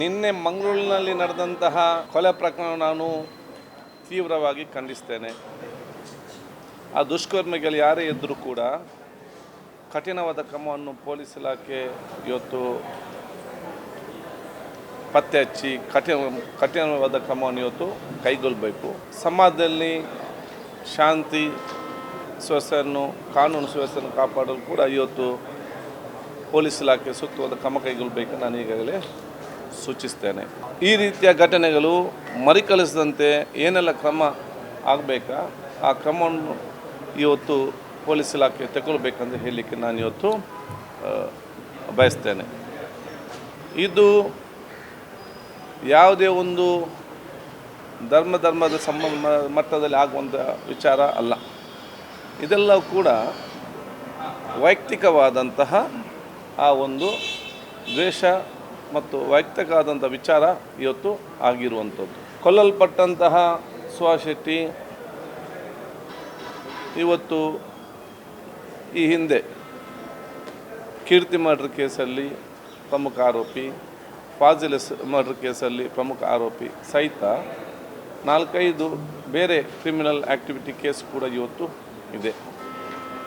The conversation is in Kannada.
ನಿನ್ನೆ ಮಂಗಳೂರಿನಲ್ಲಿ ನಡೆದಂತಹ ಕೊಲೆ ಪ್ರಕರಣ ನಾನು ತೀವ್ರವಾಗಿ ಖಂಡಿಸ್ತೇನೆ. ಆ ದುಷ್ಕರ್ಮಿಗಳು ಯಾರೇ ಇದ್ದರೂ ಕೂಡ ಕಠಿಣವಾದ ಕ್ರಮವನ್ನು ಪೊಲೀಸ್ ಇಲಾಖೆ ಇವತ್ತು ಪತ್ತೆ ಹಚ್ಚಿ ಕಠಿಣ, ಕಠಿಣವಾದ ಕ್ರಮವನ್ನು ಇವತ್ತು ಕೈಗೊಳ್ಳಬೇಕು. ಸಮಾಜದಲ್ಲಿ ಶಾಂತಿ, ಸುವ್ಯವಸ್ಥೆಯನ್ನು, ಕಾನೂನು ಸುವ್ಯವಸ್ಥೆಯನ್ನು ಕಾಪಾಡಲು ಕೂಡ ಇವತ್ತು ಪೊಲೀಸ್ ಇಲಾಖೆ ಸೂಕ್ತವಾದ ಕ್ರಮ ಕೈಗೊಳ್ಳಬೇಕು ನಾನು ಈಗಾಗಲೇ ಸೂಚಿಸ್ತೇನೆ. ಈ ರೀತಿಯ ಘಟನೆಗಳು ಮರಿಕಳಿಸದಂತೆ ಏನೆಲ್ಲ ಕ್ರಮ ಆಗಬೇಕಾ? ಆ ಕ್ರಮವನ್ನು ಇವತ್ತು ಪೊಲೀಸ್ ಇಲಾಖೆ ತಗೊಳ್ಬೇಕಂತ ಹೇಳಲಿಕ್ಕೆ ನಾನು ಇವತ್ತು ಬಯಸ್ತೇನೆ. ಇದು ಯಾವುದೇ ಒಂದು ಧರ್ಮ, ಧರ್ಮದ ಸಂಬಂಧ ಮಟ್ಟದಲ್ಲಿ ಆಗುವಂಥ ವಿಚಾರ ಅಲ್ಲ. ಇದೆಲ್ಲ ಕೂಡ ವೈಯಕ್ತಿಕವಾದಂತಹ ಆ ಒಂದು ದ್ವೇಷ ಮತ್ತು ವೈಯಕ್ತಿಕವಾದಂಥ ವಿಚಾರ ಇವತ್ತು ಆಗಿರುವಂಥದ್ದು. ಕೊಲ್ಲಲ್ಪಟ್ಟಂತಹ ಶೆಟ್ಟಿ ಇವತ್ತು ಈ ಹಿಂದೆ ಕೀರ್ತಿ ಮರ್ಡರ್ ಕೇಸಲ್ಲಿ ಪ್ರಮುಖ ಆರೋಪಿ, ಫಾಜಿಲ್ ಮರ್ಡರ್ ಕೇಸಲ್ಲಿ ಪ್ರಮುಖ ಆರೋಪಿ ಸಹಿತ ನಾಲ್ಕೈದು ಬೇರೆ ಕ್ರಿಮಿನಲ್ ಆ್ಯಕ್ಟಿವಿಟಿ ಕೇಸ್ ಕೂಡ ಇವತ್ತು ಇದೆ.